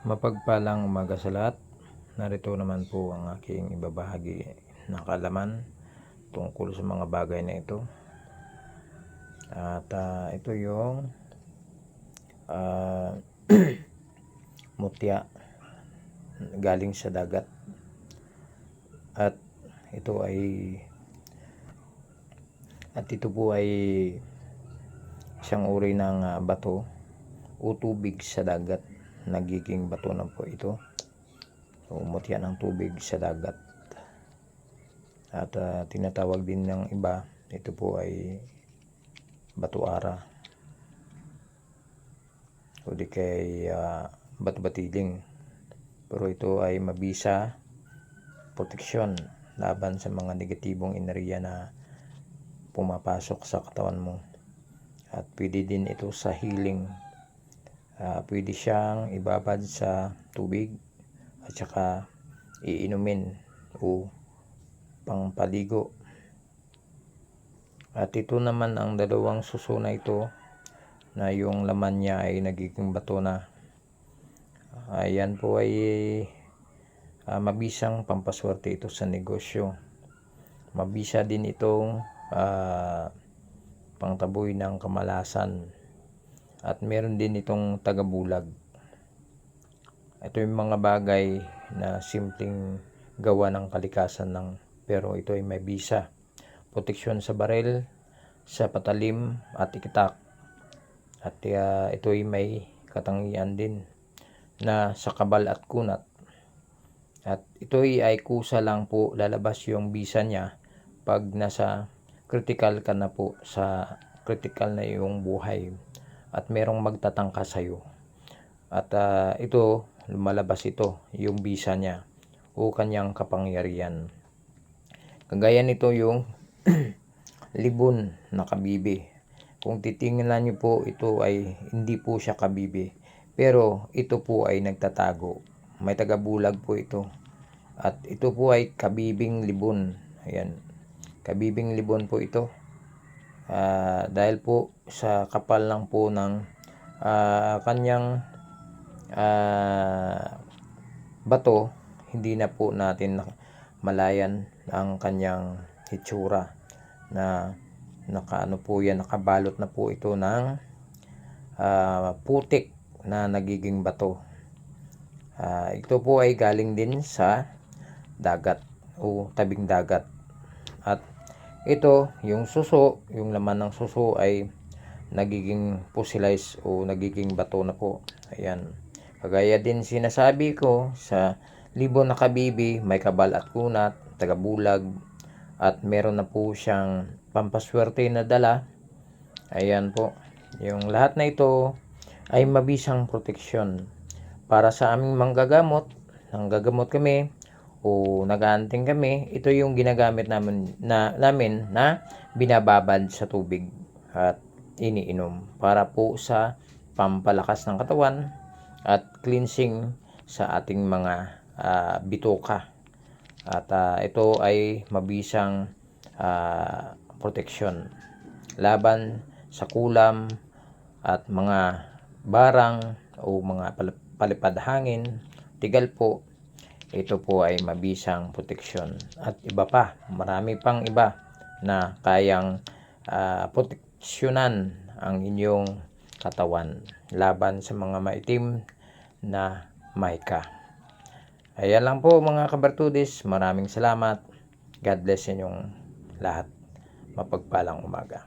Mapagpalang umaga sa lahat. Narito naman po ang aking ibabahagi na kalaman tungkol sa mga bagay na ito. At ah, ito yung ah, mutya galing sa dagat. At ito ay at ito po ay isang uri ng ah, bato o tubig sa dagat. Nagiging bato na po ito. So, mutya ng tubig sa dagat. At ah, tinatawag din ng iba, ito po ay batuara. O di kay ah, batbatiling. Pero ito ay mabisa, proteksyon laban sa mga negatibong enerhiya na pumapasok sa katawan mo. At pwede din ito sa healing. Ah, pwede siyang ibabad sa tubig at saka iinumin o pangpaligo. At ito naman ang dalawang suso na ito na yung laman niya ay nagiging bato na. Ayan po ay ah, mabisang pampaswerte ito sa negosyo. Mabisa din itong ah, pangtaboy ng kamalasan. At meron din itong tagabulag. Ito yung mga bagay na simpleng gawa ng kalikasan ng pero ito ay may bisa. Proteksyon sa baril, sa patalim at ikitak. At ah, ito ay may katangian din na sa kabal at kunat. At ito ay kusa lang po lalabas yung bisa niya pag nasa critical ka na po sa critical na yung buhay at merong magtatangka sa iyo. At ah, ito lumalabas ito yung bisa niya o kanyang kapangyarihan. Kagaya nito yung libon na kabibi. Kung titingnan niyo po ito ay hindi po siya kabibi. Pero ito po ay nagtatago. May tagabulag po ito. At ito po ay kabibing libon. Ayan. Kabibing libon po ito. Ah, dahil po sa kapal lang po ng ah, kanyang ah, bato, hindi na po natin na- malayan ang kanyang hitsura na nakaano po yan, nakabalot na po ito ng ah, putik na nagiging bato. Ah, ito po ay galing din sa dagat o tabing dagat. At ito, yung suso, yung laman ng suso ay nagiging fossilized o nagiging bato na po. Ayan. Kagaya din sinasabi ko sa libon na kabibi, may kabal at kunat, tagabulag, at meron na po siyang pampaswerte na dala. Ayan po. Yung lahat na ito ay mabisang proteksyon para sa aming manggagamot. Nanggagamot kami o nag-aanting kami, ito yung ginagamit namin na namin na binababad sa tubig at iniinom para po sa pampalakas ng katawan at cleansing sa ating mga ah, bituka. At ah, ito ay mabisang ah, proteksyon laban sa kulam at mga barang o mga pal- palipad hangin, tigal po, ito po ay mabisang proteksyon. At iba pa, marami pang iba na kayang ah, proteksyonan ang inyong katawan laban sa mga maitim na maika. Ayan lang po mga kabartudis. Maraming salamat. God bless inyong lahat. Mapagpalang umaga.